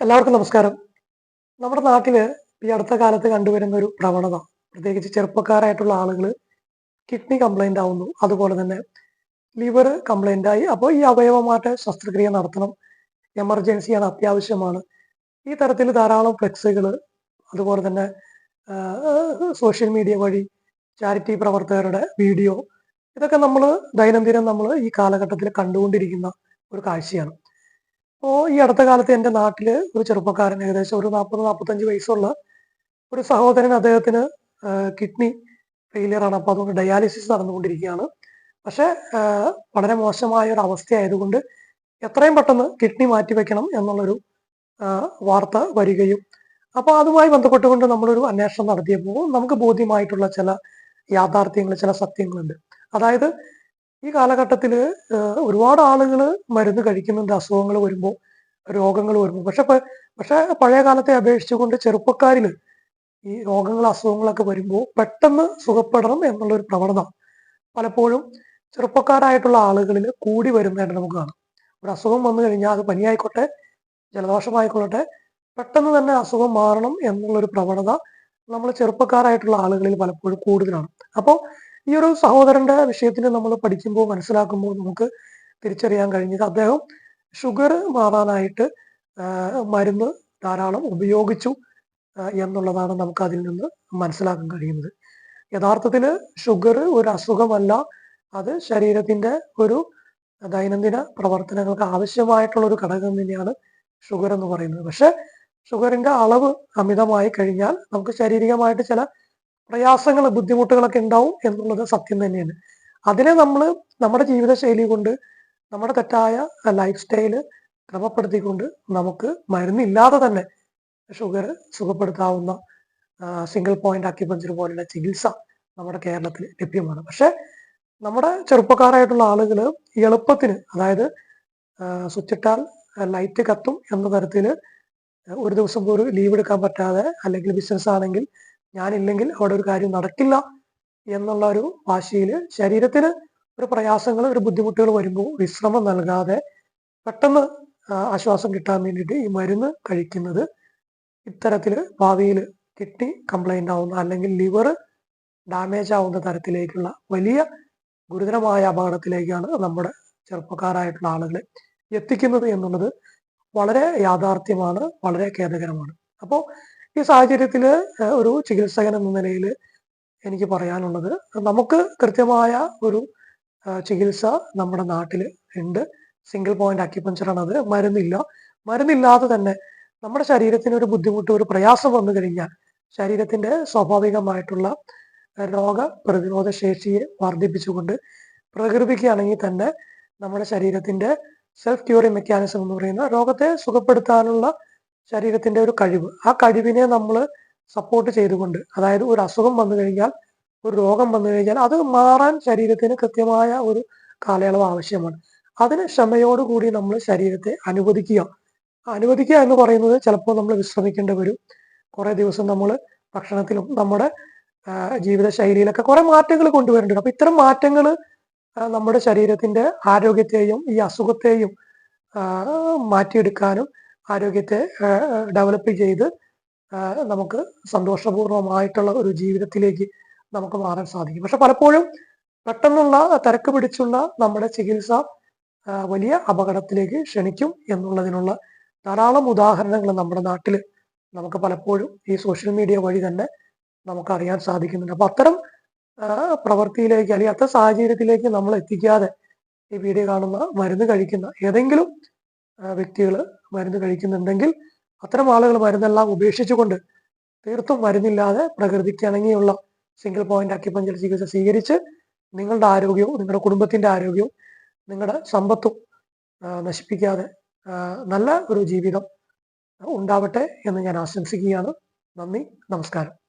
എല്ലാവർക്കും നമസ്കാരം. നമ്മുടെ നാട്ടിൽ ഈ അടുത്ത കാലത്ത് കണ്ടുവരുന്ന ഒരു പ്രവണത പ്രത്യേകിച്ച് ചെറുപ്പക്കാരായിട്ടുള്ള ആളുകൾ കിഡ്നി കംപ്ലൈന്റ് ആവുന്നു. അതുപോലെ തന്നെ ലിവർ കംപ്ലൈന്റ് ആയി. അപ്പോൾ ഈ അവയവമാറ്റ ശസ്ത്രക്രിയ നടത്തണം. എമർജൻസിയാണ് അത്യാവശ്യമാണ്. ഈ തരത്തിൽ ധാരാളം ഫ്ലെക്സുകൾ അതുപോലെ തന്നെ സോഷ്യൽ മീഡിയ വഴി ചാരിറ്റി പ്രവർത്തകരുടെ വീഡിയോ ഇതൊക്കെ നമ്മൾ ദൈനംദിനം നമ്മൾ ഈ കാലഘട്ടത്തിൽ കണ്ടുകൊണ്ടിരിക്കുന്ന ഒരു കാഴ്ചയാണ്. അപ്പോൾ ഈ അടുത്ത കാലത്ത് എന്റെ നാട്ടിൽ ഒരു ചെറുപ്പക്കാരൻ ഏകദേശം ഒരു നാൽപ്പത് നാൽപ്പത്തഞ്ച് വയസ്സുള്ള ഒരു സഹോദരൻ അദ്ദേഹത്തിന് കിഡ്നി ഫെയിലിയർ ആണ്. അപ്പോൾ അതുകൊണ്ട് ഡയാലിസിസ് നടന്നുകൊണ്ടിരിക്കുകയാണ്. പക്ഷേ വളരെ മോശമായ ഒരു അവസ്ഥയായതുകൊണ്ട് എത്രയും പെട്ടെന്ന് കിഡ്നി മാറ്റിവെക്കണം എന്നുള്ളൊരു വാർത്ത വരികയും അപ്പോൾ അതുമായി ബന്ധപ്പെട്ടുകൊണ്ട് നമ്മളൊരു അന്വേഷണം നടത്തിയപ്പോൾ നമുക്ക് ബോധ്യമായിട്ടുള്ള ചില യാഥാർത്ഥ്യങ്ങൾ ചില സത്യങ്ങളുണ്ട്. അതായത് ഈ കാലഘട്ടത്തിൽ ഒരുപാട് ആളുകൾ മരുന്ന് കഴിക്കുന്നുണ്ട് അസുഖങ്ങൾ വരുമ്പോൾ രോഗങ്ങൾ വരുമ്പോൾ പക്ഷെ പക്ഷെ പഴയ കാലത്തെ അപേക്ഷിച്ചുകൊണ്ട് ചെറുപ്പക്കാരിൽ ഈ രോഗങ്ങൾ അസുഖങ്ങളൊക്കെ വരുമ്പോൾ പെട്ടെന്ന് സുഖപ്പെടണം എന്നുള്ളൊരു പ്രവണത പലപ്പോഴും ചെറുപ്പക്കാരായിട്ടുള്ള ആളുകളിൽ കൂടി വരുന്നതായിട്ട് നമുക്ക് കാണാം. ഒരു അസുഖം വന്നു കഴിഞ്ഞാൽ അത് പനിയായിക്കോട്ടെ ജലദോഷമായിക്കൊള്ളട്ടെ പെട്ടെന്ന് തന്നെ അസുഖം മാറണം എന്നുള്ളൊരു പ്രവണത നമ്മൾ ചെറുപ്പക്കാരായിട്ടുള്ള ആളുകളിൽ പലപ്പോഴും കൂടുതലാണ്. അപ്പോൾ ഈ ഒരു സഹോദരന്റെ വിഷയത്തിന് നമ്മൾ പഠിക്കുമ്പോൾ മനസ്സിലാക്കുമ്പോൾ നമുക്ക് തിരിച്ചറിയാൻ കഴിഞ്ഞത് അദ്ദേഹം ഷുഗർ മാറാനായിട്ട് മരുന്ന് ധാരാളം ഉപയോഗിച്ചു എന്നുള്ളതാണ് നമുക്ക് അതിൽ നിന്ന് മനസ്സിലാക്കാൻ കഴിയുന്നത്. യഥാർത്ഥത്തിൽ ഷുഗർ ഒരു അസുഖമല്ല. അത് ശരീരത്തിന്റെ ഒരു ദൈനംദിന പ്രവർത്തനങ്ങൾക്ക് ആവശ്യമായിട്ടുള്ള ഒരു ഘടകം തന്നെയാണ് ഷുഗർ എന്ന് പറയുന്നത്. പക്ഷെ ഷുഗറിന്റെ അളവ് അമിതമായി കഴിഞ്ഞാൽ നമുക്ക് ശാരീരികമായിട്ട് ചില പ്രയാസങ്ങൾ ബുദ്ധിമുട്ടുകളൊക്കെ ഉണ്ടാവും എന്നുള്ളത് സത്യം തന്നെയാണ്. അതിനെ നമ്മൾ നമ്മുടെ ജീവിതശൈലി കൊണ്ട് നമ്മുടെ തെറ്റായ ലൈഫ് സ്റ്റൈൽ ക്രമപ്പെടുത്തിക്കൊണ്ട് നമുക്ക് മരുന്നില്ലാതെ തന്നെ ഷുഗർ സുഖപ്പെടുത്താവുന്ന സിംഗിൾ പോയിന്റ് അക്യുപഞ്ചർ പോലുള്ള ചികിത്സ നമ്മുടെ കേരളത്തിൽ ലഭ്യമാണ്. പക്ഷെ നമ്മുടെ ചെറുപ്പക്കാരായിട്ടുള്ള ആളുകൾ എളുപ്പത്തിന് അതായത് സ്വിച്ചിട്ടാൽ ലൈറ്റ് കത്തും എന്ന തരത്തിൽ ഒരു ദിവസം പോലും ലീവ് എടുക്കാൻ പറ്റാതെ അല്ലെങ്കിൽ ബിസിനസ് ആണെങ്കിൽ ഞാനില്ലെങ്കിൽ അവിടെ ഒരു കാര്യം നടക്കില്ല എന്നുള്ള ഒരു വാശിയിൽ ശരീരത്തിന് ഒരു പ്രയാസങ്ങൾ ഒരു ബുദ്ധിമുട്ടുകൾ വരുമ്പോൾ വിശ്രമം നൽകാതെ പെട്ടെന്ന് ആശ്വാസം കിട്ടാൻ വേണ്ടിയിട്ട് ഈ മരുന്ന് കഴിക്കുന്നത് ഇത്തരത്തിൽ ഭാവിയിൽ കിഡ്നി കംപ്ലൈന്റ് ആവുന്ന അല്ലെങ്കിൽ ലിവർ ഡാമേജ് ആവുന്ന തരത്തിലേക്കുള്ള വലിയ ഗുരുതരമായ അപകടത്തിലേക്കാണ് നമ്മുടെ ചെറുപ്പക്കാരായിട്ടുള്ള ആളുകളെ എത്തിക്കുന്നത് എന്നുള്ളത് വളരെ യാഥാർത്ഥ്യമാണ് വളരെ ഖേദകരമാണ്. അപ്പോൾ ഈ സാഹചര്യത്തിൽ ഒരു ചികിത്സകൻ എന്ന നിലയിൽ എനിക്ക് പറയാനുള്ളത് നമുക്ക് കൃത്യമായ ഒരു ചികിത്സ നമ്മുടെ നാട്ടിൽ ഉണ്ട്. സിംഗിൾ പോയിന്റ് അക്യുപഞ്ചറാണ് അത്. മരുന്നില്ല. മരുന്നില്ലാതെ തന്നെ നമ്മുടെ ശരീരത്തിന് ഒരു ബുദ്ധിമുട്ട് ഒരു പ്രയാസം വന്നു കഴിഞ്ഞാൽ ശരീരത്തിന്റെ സ്വാഭാവികമായിട്ടുള്ള രോഗ പ്രതിരോധ ശേഷിയെ വർദ്ധിപ്പിച്ചുകൊണ്ട് പ്രകൃതിക്കുകയാണെങ്കിൽ തന്നെ നമ്മുടെ ശരീരത്തിന്റെ സെൽഫ് ക്യൂറിംഗ് മെക്കാനിസം എന്ന് പറയുന്ന രോഗത്തെ സുഖപ്പെടുത്താനുള്ള ശരീരത്തിന്റെ ഒരു കഴിവ്. ആ കഴിവിനെ നമ്മൾ സപ്പോർട്ട് ചെയ്തുകൊണ്ട് അതായത് ഒരു അസുഖം വന്നു കഴിഞ്ഞാൽ ഒരു രോഗം വന്നു കഴിഞ്ഞാൽ അത് മാറാൻ ശരീരത്തിന് കൃത്യമായ ഒരു കാലയളവ് ആവശ്യമാണ്. അതിന് ക്ഷമയോടുകൂടി നമ്മൾ ശരീരത്തെ അനുവദിക്കുക. അനുവദിക്കുക എന്ന് പറയുന്നത് ചിലപ്പോൾ നമ്മൾ വിശ്രമിക്കേണ്ടി വരും. കുറെ ദിവസം നമ്മൾ ഭക്ഷണത്തിലും നമ്മുടെ ജീവിത ശൈലിയിലൊക്കെ കുറെ മാറ്റങ്ങൾ കൊണ്ടുവരേണ്ടി വരും അപ്പൊ ഇത്തരം മാറ്റങ്ങൾ നമ്മുടെ ശരീരത്തിന്റെ ആരോഗ്യത്തെയും ഈ അസുഖത്തെയും മാറ്റിയെടുക്കാനും ആരോഗ്യത്തെ ഡെവലപ്പ് ചെയ്ത് നമുക്ക് സന്തോഷപൂർവമായിട്ടുള്ള ഒരു ജീവിതത്തിലേക്ക് നമുക്ക് മാറാൻ സാധിക്കും. പക്ഷെ പലപ്പോഴും പെട്ടെന്നുള്ള തിരക്ക് പിടിച്ചുള്ള നമ്മുടെ ചികിത്സ വലിയ അപകടത്തിലേക്ക് ക്ഷണിക്കും എന്നുള്ളതിനുള്ള ധാരാളം ഉദാഹരണങ്ങൾ നമ്മുടെ നാട്ടിൽ നമുക്ക് പലപ്പോഴും ഈ സോഷ്യൽ മീഡിയ വഴി തന്നെ നമുക്ക് അറിയാൻ സാധിക്കുന്നുണ്ട്. അപ്പൊ അത്തരം പ്രവൃത്തിയിലേക്ക് അല്ലെങ്കിൽ അത്തരം സാഹചര്യത്തിലേക്ക് നമ്മൾ എത്തിക്കാതെ ഈ വീഡിയോ കാണുന്ന മരുന്ന് കഴിക്കുന്ന ഏതെങ്കിലും വ്യക്തികൾ മരുന്ന് കഴിക്കുന്നുണ്ടെങ്കിൽ അത്തരം ആളുകൾ മരുന്നെല്ലാം ഉപേക്ഷിച്ചുകൊണ്ട് തീർത്തും മരുന്നില്ലാതെ പ്രകൃതിക്ക് ഇണങ്ങിയുള്ള സിംഗിൾ പോയിന്റ് അക്യുപഞ്ചർ ചികിത്സ സ്വീകരിച്ച് നിങ്ങളുടെ ആരോഗ്യവും നിങ്ങളുടെ കുടുംബത്തിന്റെ ആരോഗ്യവും നിങ്ങളുടെ സമ്പത്തും നശിപ്പിക്കാതെ നല്ല ഒരു ജീവിതം ഉണ്ടാവട്ടെ എന്ന് ഞാൻ ആശംസിക്കുകയാണ്. നന്ദി നമസ്കാരം.